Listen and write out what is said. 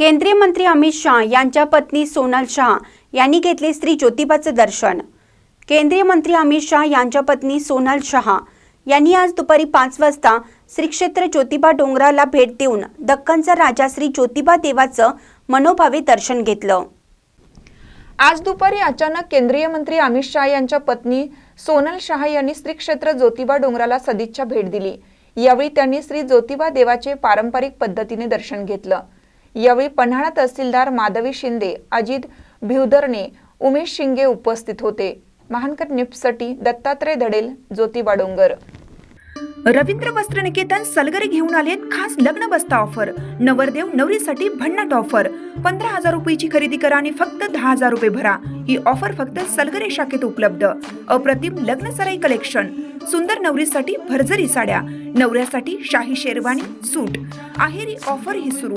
केंद्रीय मंत्री अमित शहा यांच्या पत्नी सोनल शहा यांनी घेतले श्री ज्योतिबाचं दर्शन. केंद्रीय मंत्री अमित शहा यांच्या पत्नी सोनल शहा यांनी आज दुपारी पाच वाजता श्री क्षेत्र ज्योतिबा डोंगराला भेट देऊन दक्कनचा राजा श्री ज्योतिबा देवाचं मनोभावे दर्शन घेतलं. आज दुपारी अचानक केंद्रीय मंत्री अमित शहा यांच्या पत्नी सोनल शहा यांनी श्री क्षेत्र ज्योतिबा डोंगराला सदिच्छा भेट दिली. यावेळी त्यांनी श्री ज्योतिबा देवाचे पारंपरिक पद्धतीने दर्शन घेतलं. यावेळी पन्हाळा तहसीलदार माधवी शिंदे अजित भिवदरणे उमेश शिंगे उपस्थित होते. महानकर निप्सटी दत्तात्रय धडेल ज्योतिबा डोंगर रवींद्र वस्त्र निकेतन सलगरे घेऊन आलेत खास लग्न बस्ता ऑफर. नवरदेव नवरीसाठी भन्नाट ऑफर. पंधरा हजार रुपयाची खरेदी करा आणि फक्त दहा हजार रुपये भरा. ही ऑफर फक्त सलगरे शाखेत उपलब्ध. अप्रतिम लग्न सराई कलेक्शन. सुंदर नवरीसाठी भरजरी साड्या. नवऱ्यासाठी शाही शेरवानी सूट. आहेरी ऑफर ही सुरू.